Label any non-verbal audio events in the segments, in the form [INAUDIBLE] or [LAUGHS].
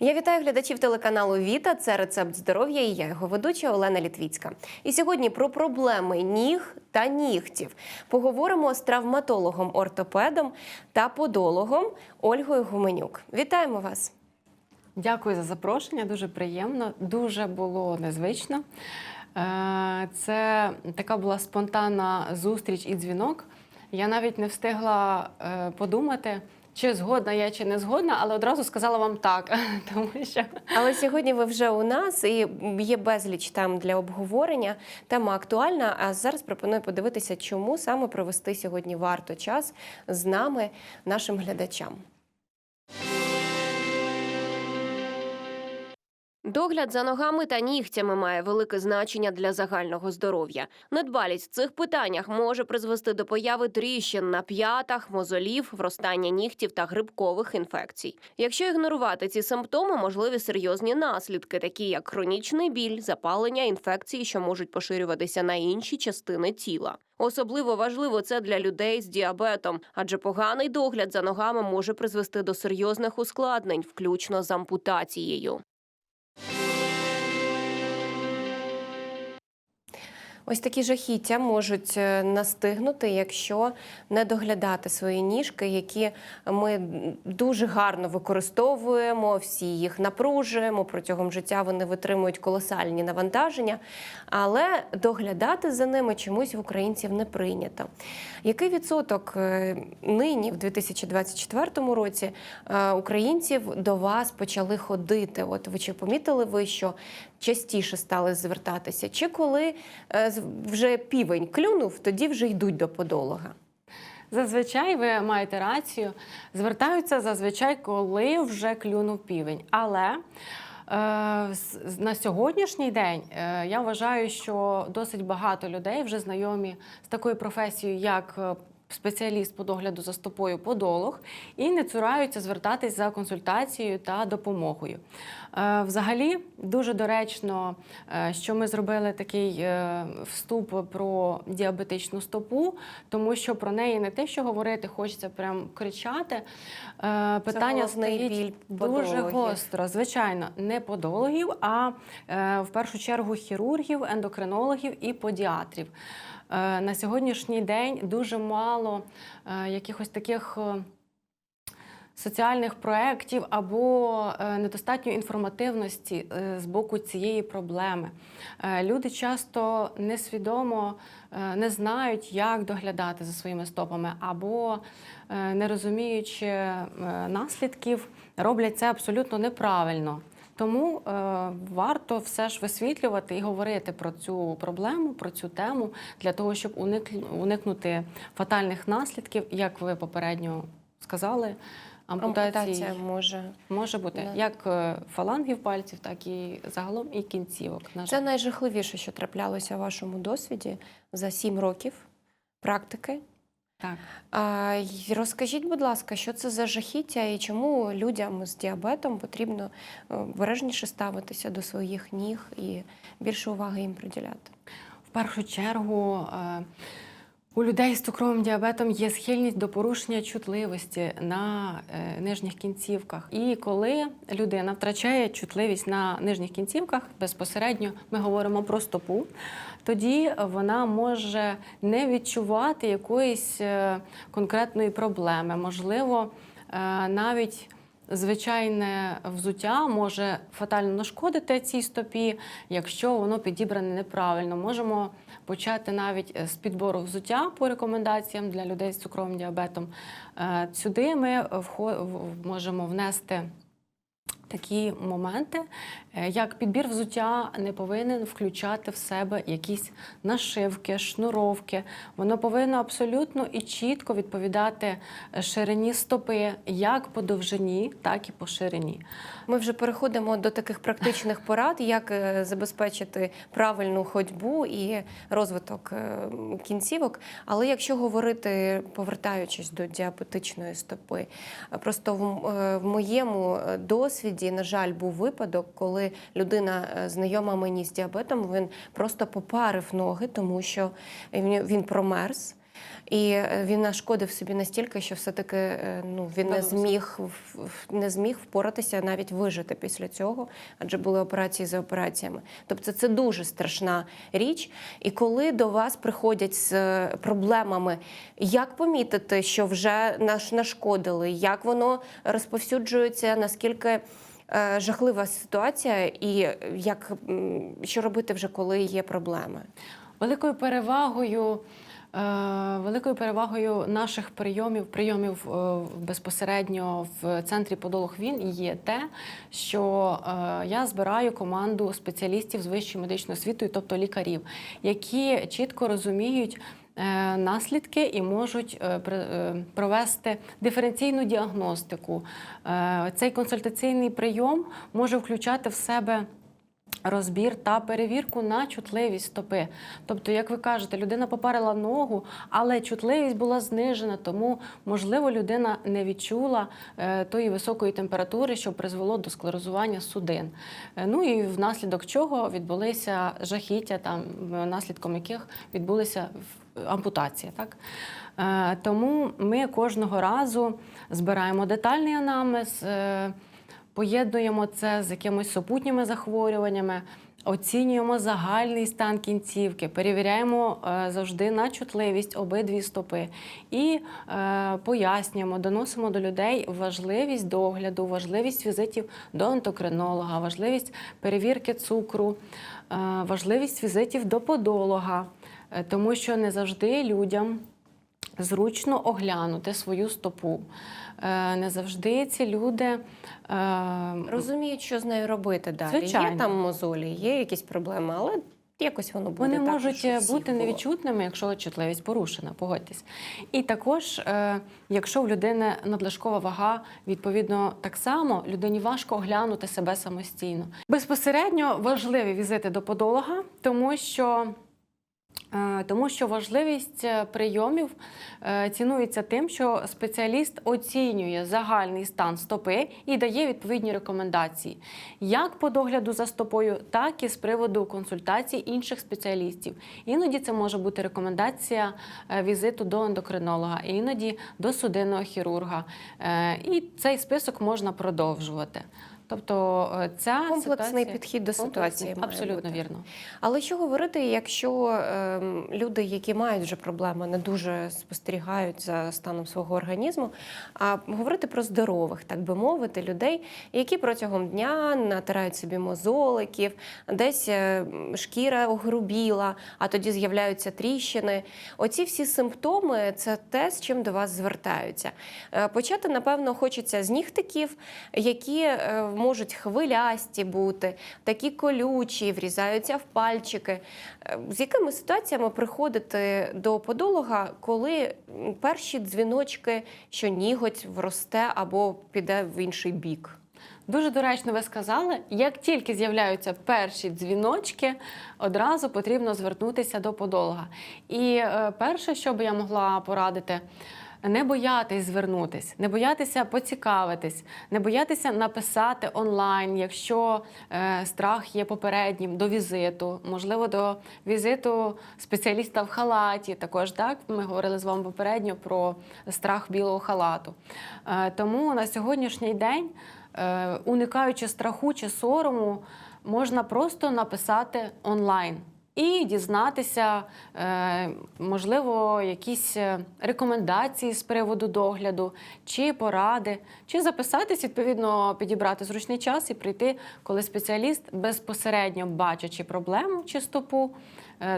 Я вітаю глядачів телеканалу Віта. Це рецепт здоров'я і я його ведуча Олена Літвіцька. І сьогодні про проблеми ніг та нігтів поговоримо з травматологом, ортопедом та подологом Ольгою Гуменюк. Вітаємо вас! Дякую за запрошення. Дуже приємно, дуже було незвично. Е, Це така була спонтанна зустріч і дзвінок. Я навіть не встигла е, подумати, чи згодна я, чи не згодна, але одразу сказала вам так, [LAUGHS] тому що Але сьогодні ви вже у нас і є безліч тем для обговорення. Тема актуальна. А зараз пропоную подивитися, чому саме провести сьогодні варто час з нами, нашим глядачам. Догляд за ногами та нігтями має велике значення для загального здоров'я. Недбалість в цих питаннях може призвести до появи тріщин на п'ятах, мозолів, вростання нігтів та грибкових інфекцій. Якщо ігнорувати ці симптоми, можливі серйозні наслідки, такі як хронічний біль, запалення, інфекції, що можуть поширюватися на інші частини тіла. Особливо важливо це для людей з діабетом, адже поганий догляд за ногами може призвести до серйозних ускладнень, включно з ампутацією. Ось такі жахіття можуть е, настигнути, якщо не доглядати свої ніжки, які ми дуже гарно використовуємо, всі їх напружуємо протягом життя. Вони витримують колосальні навантаження, але доглядати за ними чомусь в українців не прийнято. Який відсоток е, нині, в 2024 році, е, українців до вас почали ходити? От ви чи помітили ви, що частіше стали звертатися? Чи коли е, вже півень клюнув, тоді вже йдуть до подолога? зазвичай ви маєте рацію. Звертаються зазвичай, коли вже клюнув півень. Але е, на сьогоднішній день е, я вважаю, що досить багато людей вже знайомі з такою професією, як спеціаліст по догляду за стопою подолог, і не цураються звертатись за консультацією та допомогою. Е, Взагалі, дуже доречно, е, що ми зробили такий е, вступ про діабетичну стопу, тому що про неї не те, що говорити, хочеться прям кричати. Питання головний стоїть біль дуже гостро. Звичайно, не подологів, а в першу чергу хірургів, ендокринологів і подіатрів. Е, На сьогоднішній день дуже мало е, якихось таких. е, Соціальних проєктів або недостатньо інформативності з боку цієї проблеми. Люди часто несвідомо не знають, як доглядати за своїми стопами, або не розуміючи наслідків, роблять це абсолютно неправильно. Тому е, варто все ж висвітлювати і говорити про цю проблему, про цю тему для того, щоб уник- уникнути фатальних наслідків, як ви попередньо сказали. Ампутації Ампутація може. може бути Да. як е, фалангів пальців, так і загалом і кінцівок. На жаль. Це найжахливіше, що траплялося в вашому досвіді за сім років практики. Так. А, розкажіть, будь ласка, що це за жахіття і чому людям з діабетом потрібно бережніше ставитися до своїх ніг і більше уваги їм приділяти? В першу чергу е, у людей з цукровим діабетом є схильність до порушення чутливості на е, нижніх кінцівках. І коли людина втрачає чутливість на нижніх кінцівках, безпосередньо ми говоримо про стопу, тоді вона може не відчувати якоїсь е, конкретної проблеми. Можливо, е, навіть звичайне взуття може фатально нашкодити цій стопі, якщо воно підібране неправильно. Можемо почати навіть е, з підбору взуття по рекомендаціям для людей з цукровим діабетом. Е, Сюди ми можемо внести. Такі моменти, е, як підбір взуття не повинен включати в себе якісь нашивки, шнуровки. Воно повинно абсолютно і чітко відповідати е, ширині стопи, як по довжині, так і по ширині. Ми вже переходимо до таких практичних порад, як е, забезпечити правильну ходьбу і розвиток кінцівок. Але якщо говорити, повертаючись до діабетичної стопи, просто в, моєму е, досвіді, на жаль, був випадок, коли людина е, знайома мені з діабетом, він просто попарив ноги, тому що він промерз. І е, він нашкодив собі настільки, що все-таки е, ну, він не зміг, не зміг впоратися, навіть вижити після цього, адже були операції за операціями. Тобто це дуже страшна річ. І коли до вас приходять з проблемами, як помітити, що вже наш нашкодили, як воно розповсюджується, наскільки жахлива ситуація, і як що робити вже, коли є проблеми? Великою перевагою. е, Великою перевагою наших прийомів, прийомів е, безпосередньо в центрі подолог він є те, що е, я збираю команду спеціалістів з вищою медичною освітою, тобто лікарів, які чітко розуміють. Е, Наслідки і можуть е, е, провести диференційну діагностику. Цей консультаційний прийом може включати в себе розбір та перевірку на чутливість стопи. Тобто, як ви кажете, людина попарила ногу, але чутливість була знижена, тому, можливо, людина не відчула тої високої температури, що призвело до склерозування судин. Ну і внаслідок чого відбулися жахіття, там, наслідком яких відбулися ампутація. Так? Е, тому ми кожного разу збираємо детальний анамнез. е, поєднуємо це з якимись супутніми захворюваннями, оцінюємо загальний стан кінцівки, перевіряємо е, завжди на чутливість обидві стопи і пояснюємо, доносимо до людей важливість догляду, важливість візитів до ендокринолога, важливість перевірки цукру, важливість візитів до подолога, тому що не завжди людям зручно оглянути свою стопу. Е, Не завжди ці люди е, Розуміють, що з нею робити далі. Звичайно. Є там мозолі, є якісь проблеми, але якось воно буде. вони так, можуть бути було. невідчутними, якщо чутливість порушена, погодьтесь. І також, е, якщо в людини надлишкова вага, відповідно так само людині важко оглянути себе самостійно. Безпосередньо важливі візити до подолога, тому що. Е, Тому що важливість е, прийомів е, цінується тим, що спеціаліст оцінює загальний стан стопи і дає відповідні рекомендації, як по догляду за стопою, так і з приводу консультацій інших спеціалістів. Іноді це може бути рекомендація візиту до ендокринолога, іноді до судинного хірурга. І цей список можна продовжувати. Тобто е, ця Комплексний ситуація... підхід до ситуації. має Абсолютно бути. вірно. Але що говорити, якщо ем, люди, які мають вже проблеми, не дуже спостерігають за станом свого організму, а говорити про здорових, так би мовити, людей, які протягом дня натирають собі мозоликів, десь е, шкіра огрубіла, а тоді з'являються тріщини. Оці всі симптоми це те, з чим до вас звертаються. Е, Почати, напевно, хочеться з нігтиків, які е, можуть хвилясті бути, такі колючі, врізаються в пальчики. Е, З якими ситуаціями приходити до подолога, коли перші дзвіночки, що ніготь вросте або піде в інший бік? Дуже доречно ви сказали, як тільки з'являються перші дзвіночки, одразу потрібно звернутися до подолога. І е, перше, що би я могла порадити, не боятись звернутись, не боятися поцікавитись, не боятися написати онлайн, якщо е, страх є попереднім до візиту, можливо, до візиту спеціаліста в халаті. Також так ми говорили з вами попередньо про страх білого халату. Е, тому на сьогоднішній день е, уникаючи страху чи сорому, можна просто написати онлайн. І дізнатися, е, можливо, якісь е, рекомендації з приводу догляду, чи поради, чи записатись, відповідно, підібрати зручний час і прийти, коли спеціаліст, безпосередньо бачачи проблему чи стопу,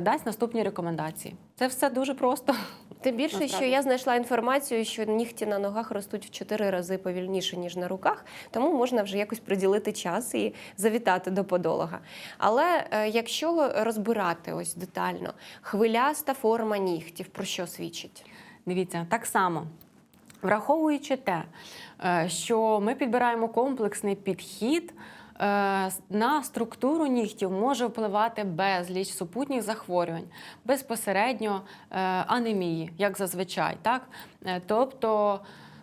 дасть наступні рекомендації. Це все дуже просто. Тим більше, що я знайшла інформацію, що нігті на ногах ростуть в 4 рази повільніше, ніж на руках, тому можна вже якось приділити час і завітати до подолога. Але е, якщо розбирати ось детально, хвиляста форма нігтів, про що свідчить? Дивіться, так само. Враховуючи те, е, що ми підбираємо комплексний підхід, е, на структуру нігтів може впливати безліч супутніх захворювань, безпосередньо е, анемії, як зазвичай. Так? Е, Тобто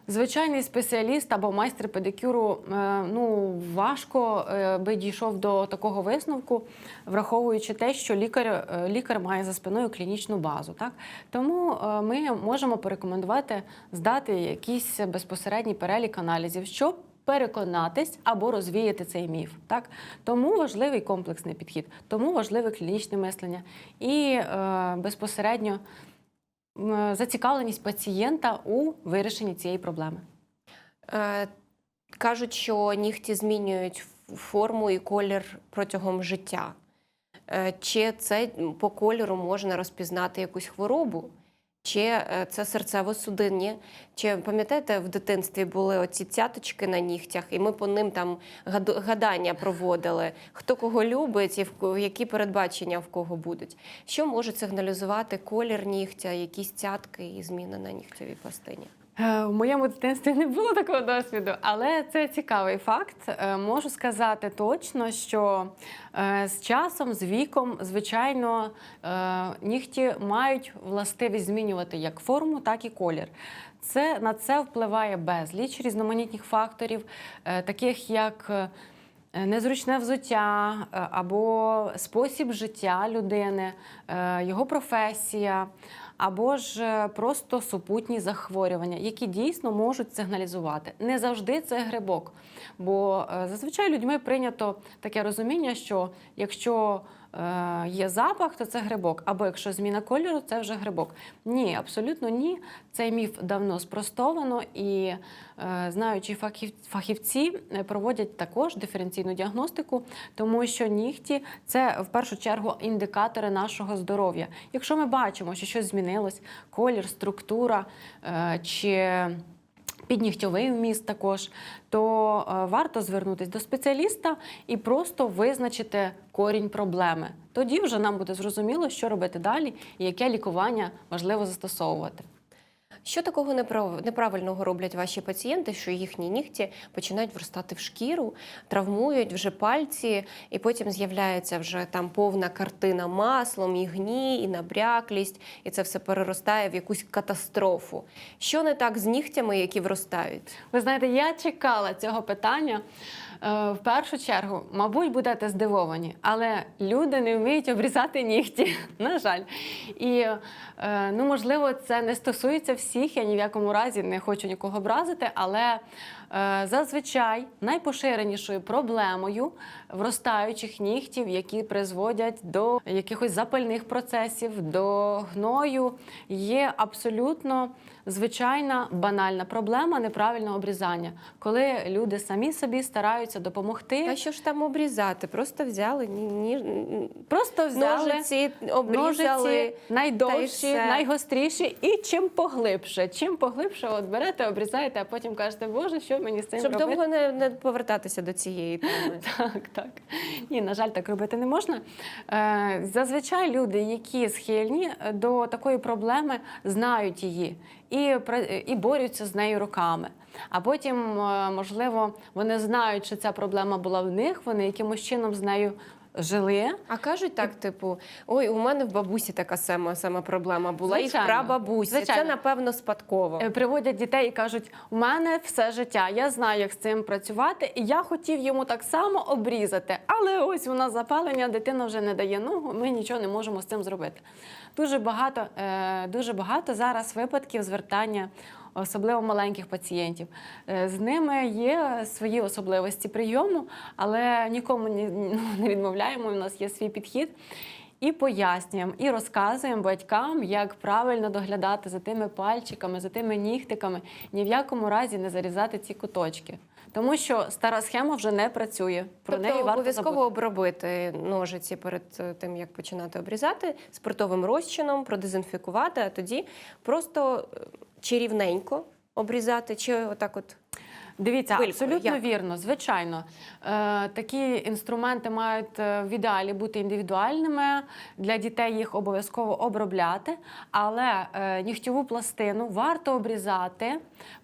Звичайний спеціаліст або майстер педикюру е, ну важко е, би дійшов до такого висновку, враховуючи те, що лікар, е, лікар має за спиною клінічну базу. Так тому е, ми можемо порекомендувати здати якийсь безпосередній перелік аналізів, щоб переконатись або розвіяти цей міф. Так тому важливий комплексний підхід, тому важливе клінічне мислення і е, безпосередньо м, зацікавленість пацієнта у вирішенні цієї проблеми. Е, Кажуть, що нігті змінюють форму і колір протягом життя. Е, Чи це по кольору можна розпізнати якусь хворобу? Чи е, це серцево-судинні? Чи пам'ятаєте, в дитинстві були оці цяточки на нігтях, і ми по ним там гадання проводили, хто кого любить і в які передбачення в кого будуть? Що може сигналізувати колір нігтя, якісь цятки і зміни на нігтєвій пластині? Е, В моєму дитинстві не було такого досвіду, але це цікавий факт. Е, Можу сказати точно, що е, з часом, з віком, звичайно, нігті мають властивість змінювати як форму, так і колір. Це на це впливає безліч різноманітних факторів, таких як Незручне взуття або спосіб життя людини, його професія, або ж е, просто супутні захворювання, які дійсно можуть сигналізувати. Не завжди це грибок. Бо е, зазвичай людьми прийнято таке розуміння, що якщо є запах, то це грибок, або якщо зміна кольору, це вже грибок. Ні, абсолютно ні. Цей міф давно спростовано і е, знаючи фахів, фахівці е, проводять також диференційну діагностику, тому що нігті це в першу чергу індикатори нашого здоров'я. Якщо ми бачимо, що щось змінилось, колір, структура е, чи піднігтьовий вміст також, то е, варто звернутися до спеціаліста і просто визначити корінь проблеми. Тоді вже нам буде зрозуміло, що робити далі і яке лікування важливо застосовувати. Що такого неправ- неправильного роблять ваші пацієнти, що їхні нігті починають вростати в шкіру, травмують вже пальці, і потім з'являється вже там повна картина маслом, і гній, і набряклість, і це все переростає в якусь катастрофу. Що не так з нігтями, які вростають? Ви знаєте, я чекала цього питання. Е, В першу чергу, мабуть, будете здивовані, але люди не вміють обрізати нігті, [LAUGHS] на жаль. І е, ну, можливо, це не стосується всіх. Я ні в якому разі не хочу нікого образити, але зазвичай найпоширенішою проблемою вростаючих нігтів, які призводять до якихось запальних процесів, до гною, є абсолютно звичайна банальна проблема неправильного обрізання, коли люди самі собі стараються допомогти. А що ж там обрізати? Просто взяли ні, ні, Просто взяли ножиці, обрізали. ножиці найдовші, найгостріші, і чим поглибше. Чим поглибше, от берете, обрізаєте, а потім кажете, Боже, що мені з цим Щоб робити? довго не, не повертатися до цієї [LAUGHS] теми. Так, так. Ні, на жаль, так робити не можна. Е, зазвичай люди, які схильні до такої проблеми, знають її і, і борються з нею роками. А потім, е, можливо, вони знають, що ця проблема була в них, вони якимось чином з нею жили. А кажуть так, типу, ой, у мене в бабусі така сама, сама проблема була, і в Звичайно. прабабусі. Це, напевно, спадково. Е, Приводять дітей і кажуть: у мене все життя, я знаю, як з цим працювати, і я хотів йому так само обрізати. Але ось у нас запалення, дитина вже не дає ногу, ми нічого не можемо з цим зробити. Дуже багато, е, дуже багато зараз випадків звертання. Особливо маленьких пацієнтів. Е, З ними є свої особливості прийому, але нікому ну, [LAUGHS] не відмовляємо. У нас є свій підхід. І пояснюємо, і розказуємо батькам, як правильно доглядати за тими пальчиками, за тими нігтиками, ні в якому разі не зарізати ці куточки. Тому що стара схема вже не працює. Про неї тобто варто обов'язково забути. обробити ножиці перед е, тим, як починати обрізати, спиртовим розчином, продезінфікувати, а тоді просто е, чи рівненько обрізати, чи отак от. Дивіться, Пилькою, абсолютно як? вірно. Звичайно, е, такі інструменти мають е, в ідеалі бути індивідуальними. Для дітей їх обов'язково обробляти, але е, нігтєву пластину варто обрізати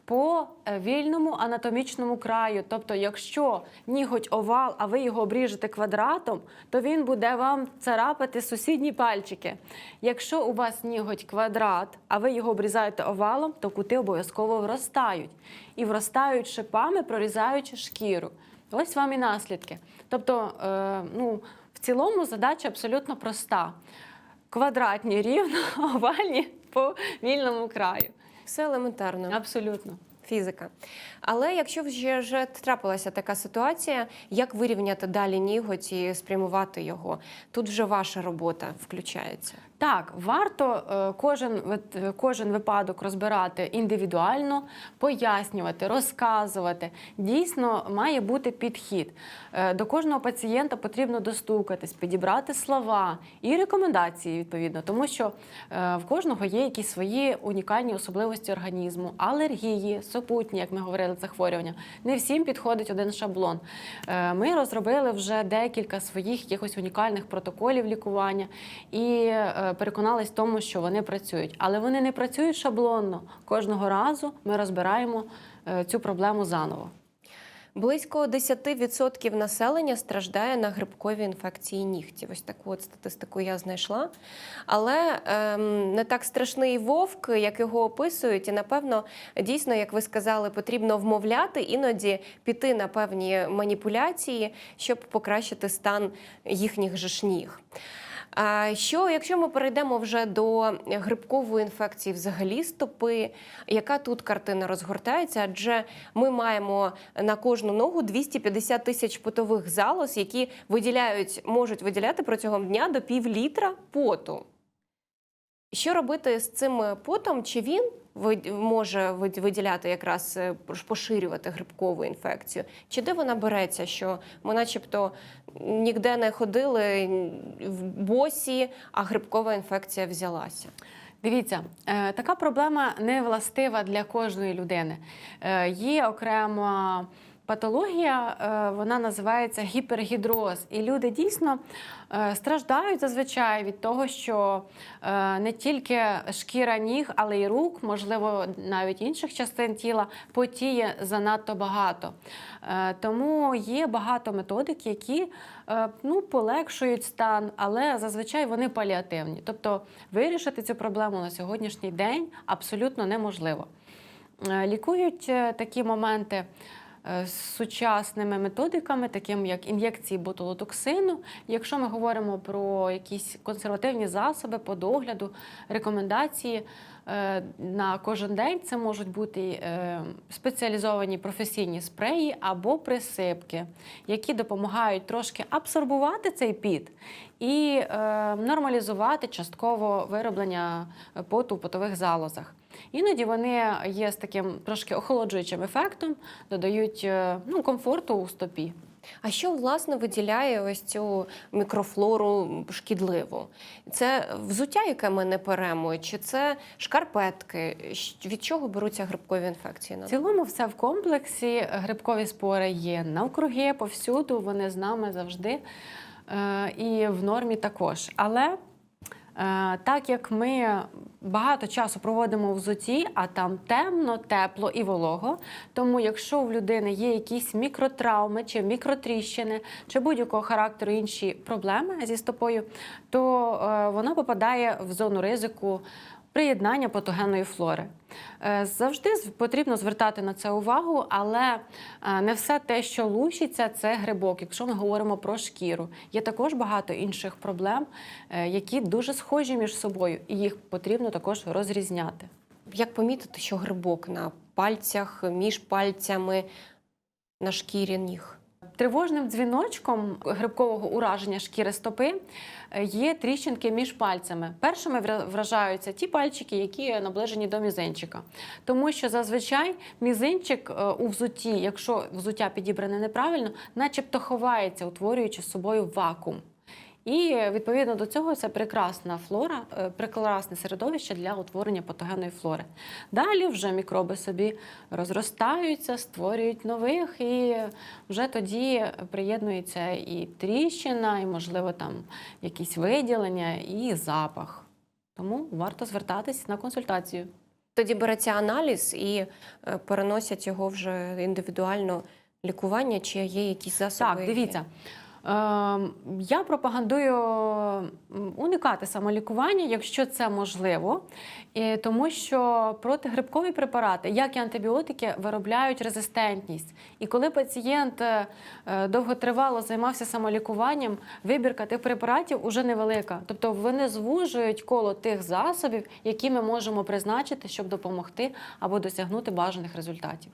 по е, вільному анатомічному краю. Тобто, якщо ніготь овал, а ви його обріжете квадратом, то він буде вам царапати сусідні пальчики. Якщо у вас ніготь квадрат, а ви його обрізаєте овалом, то кути обов'язково вростають. І вростають шипами, прорізаючи шкіру. Ось вам і наслідки. Тобто, е, ну, в цілому задача абсолютно проста: квадратні рівно, [LAUGHS] овальні по вільному краю. Все елементарно. Абсолютно. Фізика. Але якщо вже, вже трапилася така ситуація, як вирівняти далі ніготь і спрямувати його? Тут вже ваша робота включається. Так, варто е, кожен, е, кожен випадок розбирати індивідуально, пояснювати, розказувати. Дійсно, має бути підхід. Е, До кожного пацієнта потрібно достукатись, підібрати слова і рекомендації відповідно, тому що в кожного є якісь свої унікальні особливості організму, алергії, супутні, як ми говорили, захворювання. Не всім підходить один шаблон. Ми розробили вже декілька своїх якихось унікальних протоколів лікування і переконались в тому, що вони працюють. Але вони не працюють шаблонно. Кожного разу ми розбираємо е, цю проблему заново. Близько 10% населення страждає на грибкові інфекції нігтів. Ось таку от статистику я знайшла. Але ем, не так страшний вовк, як його описують, і напевно, дійсно, як ви сказали, потрібно вмовляти, іноді піти на певні маніпуляції, щоб покращити стан їхніх же ж ніг. Що, якщо ми перейдемо вже до грибкової інфекції взагалі стопи, яка тут картина розгортається? Адже ми маємо на кожну ногу 250 тисяч потових залоз, які виділяють, можуть виділяти протягом дня до пів літра поту. Що робити з цим потом? Чи він може виділяти якраз е, поширювати грибкову інфекцію? Чи де вона береться? Що ми, начебто, ніде не ходили в босі, а грибкова інфекція взялася? Дивіться, е, така проблема не властива для кожної людини. Е, Є окрема патологія, е, вона називається гіпергідроз. І люди дійсно е, страждають зазвичай від того, що е, не тільки шкіра ніг, але й рук, можливо, навіть інших частин тіла потіє занадто багато. Тому є багато методик, які ну, полегшують стан, але зазвичай вони паліативні. Тобто вирішити цю проблему на сьогоднішній день абсолютно неможливо. Лікують такі моменти сучасними методиками, такими як ін'єкції ботулотоксину. Якщо ми говоримо про якісь консервативні засоби по догляду, рекомендації е, на кожен день, це можуть бути е, спеціалізовані професійні спреї або присипки, які допомагають трошки абсорбувати цей піт і е, нормалізувати частково вироблення поту в потових залозах. Іноді вони є з таким трошки охолоджуючим ефектом, додають е, ну, комфорту у стопі. А що власне виділяє ось цю мікрофлору шкідливу? Це взуття, яке ми не перемо, чи це шкарпетки? Від чого беруться грибкові інфекції? В цілому, все в комплексі. Грибкові спори є навкруги, повсюду, вони з нами завжди е, і в нормі також. Але так як ми багато часу проводимо в зуті, а там темно, тепло і волого, тому якщо в людини є якісь мікротравми чи мікротріщини, чи будь-якого характеру інші проблеми зі стопою, то е, вона попадає в зону ризику приєднання патогенної флори. Е, Завжди потрібно звертати на це увагу, але е, не все те, що лущиться, це грибок. Якщо ми говоримо про шкіру, є також багато інших проблем, е, які дуже схожі між собою, і їх потрібно також розрізняти. Як помітити, що грибок на пальцях, між пальцями, на шкірі ніг? Тривожним дзвіночком грибкового ураження шкіри стопи е, є тріщинки між пальцями. Першими вражаються ті пальчики, які наближені до мізинчика. Тому що зазвичай мізинчик е, у взутті, якщо взуття підібране неправильно, начебто ховається, утворюючи з собою вакуум. І відповідно до цього це прекрасна флора, е, прекрасне середовище для утворення патогенної флори. Далі вже мікроби собі розростаються, створюють нових, і вже тоді приєднується і тріщина, і, можливо, там якісь виділення, і запах. Тому варто звертатись на консультацію. Тоді береться аналіз і е, переносять його вже індивідуально лікування, чи є якісь засоби? Так, дивіться. Ем, Я пропагандую уникати самолікування, якщо це можливо, тому що протигрибкові препарати, як і антибіотики, виробляють резистентність. І коли пацієнт е, довготривало займався самолікуванням, вибірка тих препаратів уже невелика. Тобто вони звужують коло тих засобів, які ми можемо призначити, щоб допомогти або досягнути бажаних результатів.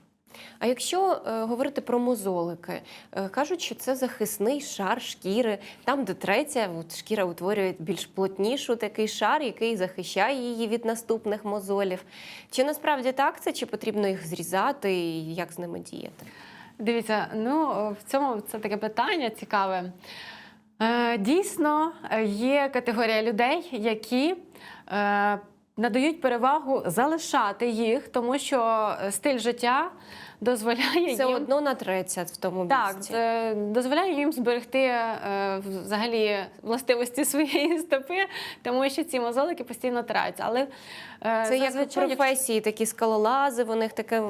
А якщо е, говорити про мозолики, е, кажуть, що це захисний шар шкіри, там, де треться, от шкіра утворює більш плотнішу такий шар, який захищає її від наступних мозолів. Чи насправді так це, чи потрібно їх зрізати, і як з ними діяти? Дивіться, ну в цьому це таке питання цікаве. Е, Дійсно, е, є категорія людей, які е, надають перевагу залишати їх, тому що е, стиль життя дозволяє Все їм одно натреться в тому так, місці. це дозволяє їм зберегти е, взагалі властивості своєї стопи, тому що ці мозолики постійно траються. Але е, Це як в професії, такі скалолази, у них таке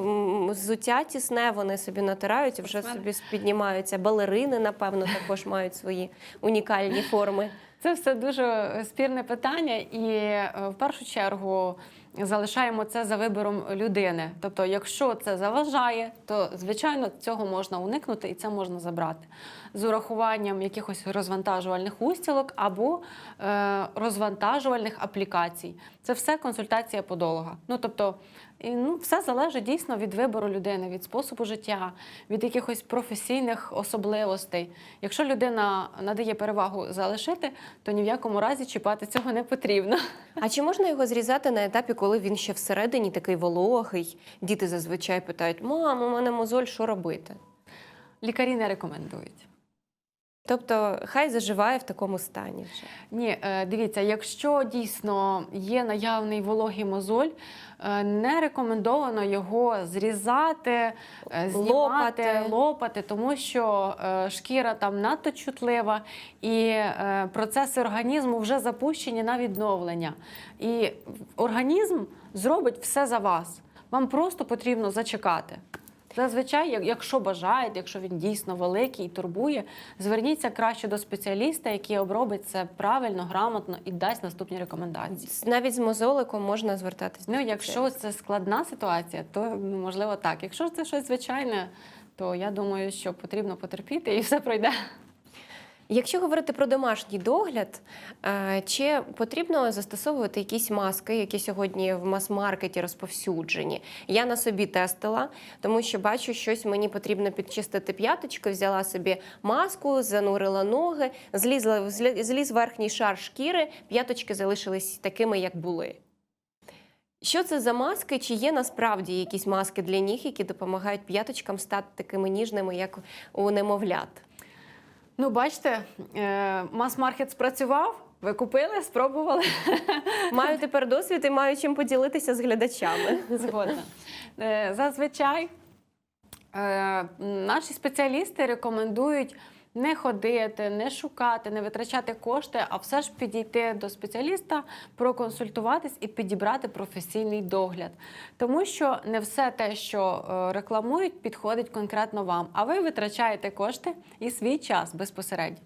взуття тісне, вони собі натирають і вже собі піднімаються. Балерини, напевно, також мають свої унікальні форми. Це все дуже спірне питання, і е, в першу чергу залишаємо це за вибором людини. Тобто, якщо це заважає, то звичайно цього можна уникнути і це можна забрати з урахуванням якихось розвантажувальних устілок або е, розвантажувальних аплікацій. Це все консультація подолога. Ну тобто, і, ну, все залежить дійсно від вибору людини, від способу життя, від якихось професійних особливостей. Якщо людина надає перевагу залишити, то ні в якому разі чіпати цього не потрібно. А чи можна його зрізати на етапі, коли він ще всередині такий вологий? Діти зазвичай питають: мам, у мене мозоль, що робити? Лікарі не рекомендують. Тобто, хай заживає в такому стані вже. Ні, е, дивіться, якщо дійсно є наявний вологий мозоль, е, не рекомендовано його зрізати, е, знімати, Лопати. лопати, тому що шкіра там надто чутлива, і процеси організму вже запущені на відновлення. І організм зробить все за вас. Вам просто потрібно зачекати. Зазвичай, як- якщо бажаєте, якщо він дійсно великий і турбує, зверніться краще до спеціаліста, який обробить це правильно, грамотно і дасть наступні рекомендації. Навіть з мозоликом можна звертатись. Ну, якщо це складна ситуація, то ну, можливо так. Якщо це щось звичайне, то я думаю, що потрібно потерпіти і все пройде. Якщо говорити про домашній догляд, е, чи потрібно застосовувати якісь маски, які сьогодні в мас-маркеті розповсюджені? Я на собі тестила, тому що бачу, щось мені потрібно підчистити п'яточку, взяла собі маску, занурила ноги, злізла зліз верхній шар шкіри, п'яточки залишились такими, як були. Що це за маски? Чи є насправді якісь маски для ніг, які допомагають п'яточкам стати такими ніжними, як у немовлят? Ну, бачите, е, мас-маркет спрацював, ви купили, спробували. [LAUGHS] Маю тепер досвід і маю чим поділитися з глядачами. Згодна. Е, Зазвичай е, наші спеціалісти рекомендують не ходити, не шукати, не витрачати кошти, а все ж підійти до спеціаліста, проконсультуватись і підібрати професійний догляд. Тому що не все те, що е, рекламують, підходить конкретно вам. А ви витрачаєте кошти і свій час безпосередньо.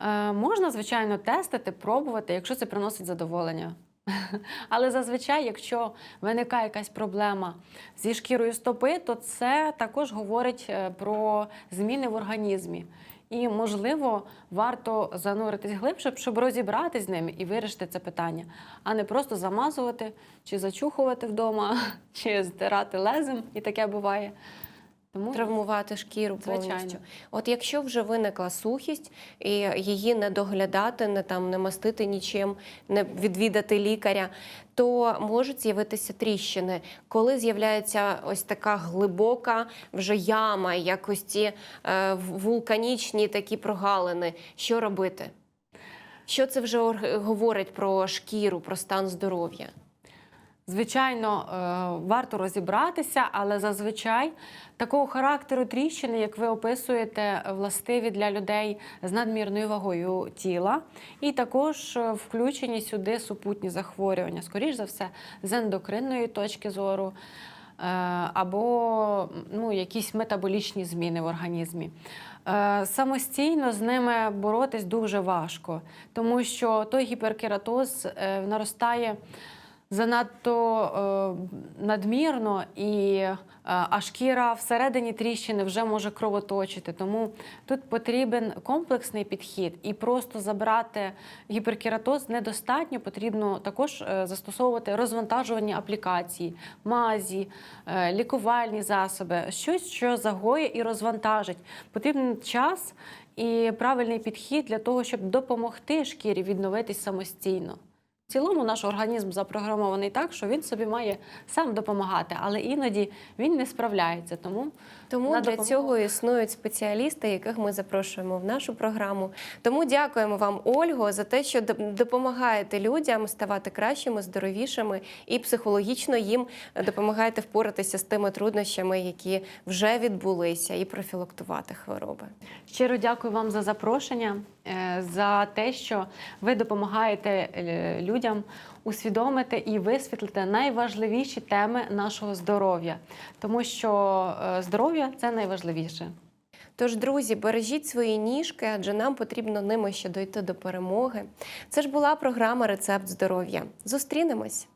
Е, Можна, звичайно, тестити, пробувати, якщо це приносить задоволення. [LAUGHS] Але зазвичай, якщо виникає якась проблема зі шкірою стопи, то це також говорить е, про зміни в організмі. І, можливо, варто зануритись глибше, щоб розібратись з ними і вирішити це питання, а не просто замазувати чи зачухувати вдома, [LAUGHS] чи здирати лезем, і таке буває. Тому Травмувати шкіру Звичайно. повністю. От якщо вже виникла сухість, і її не доглядати, не там не мастити нічим, не відвідати лікаря, то можуть з'явитися тріщини. Коли з'являється ось така глибока вже яма, якось ці е, вулканічні такі прогалини, що робити? Що це вже говорить про шкіру, про стан здоров'я? Звичайно, е, варто розібратися, але зазвичай такого характеру тріщини, як ви описуєте, властиві для людей з надмірною вагою тіла, і також е, включені сюди супутні захворювання, скоріш за все, з ендокринної точки зору. е, Або ну, якісь метаболічні зміни в організмі. Самостійно з ними боротись дуже важко, тому що той гіперкератоз наростає занадто е, надмірно, і е, а шкіра всередині тріщини вже може кровоточити. Тому тут потрібен комплексний підхід, і просто забрати гіперкератоз недостатньо. Потрібно також е, застосовувати розвантажувальні аплікації, мазі, е, лікувальні засоби, щось, що загоє і розвантажить. Потрібен час і правильний підхід для того, щоб допомогти шкірі відновитись самостійно. Цілому наш організм запрограмований так, що він собі має сам допомагати, але іноді він не справляється. Тому Тому для допомогу. цього існують спеціалісти, яких ми запрошуємо в нашу програму. Тому дякуємо вам, Ольго, за те, що допомагаєте людям ставати кращими, здоровішими і психологічно їм допомагаєте впоратися з тими труднощами, які вже відбулися, і профілактувати хвороби. щиро дякую вам за запрошення, е, за те, що ви допомагаєте е, людям усвідомити і висвітлити найважливіші теми нашого здоров'я, тому що е, здоров'я це найважливіше. Тож, друзі, бережіть свої ніжки, адже нам потрібно ними ще дойти до перемоги. Це ж була програма Рецепт здоров'я. Зустрінемось.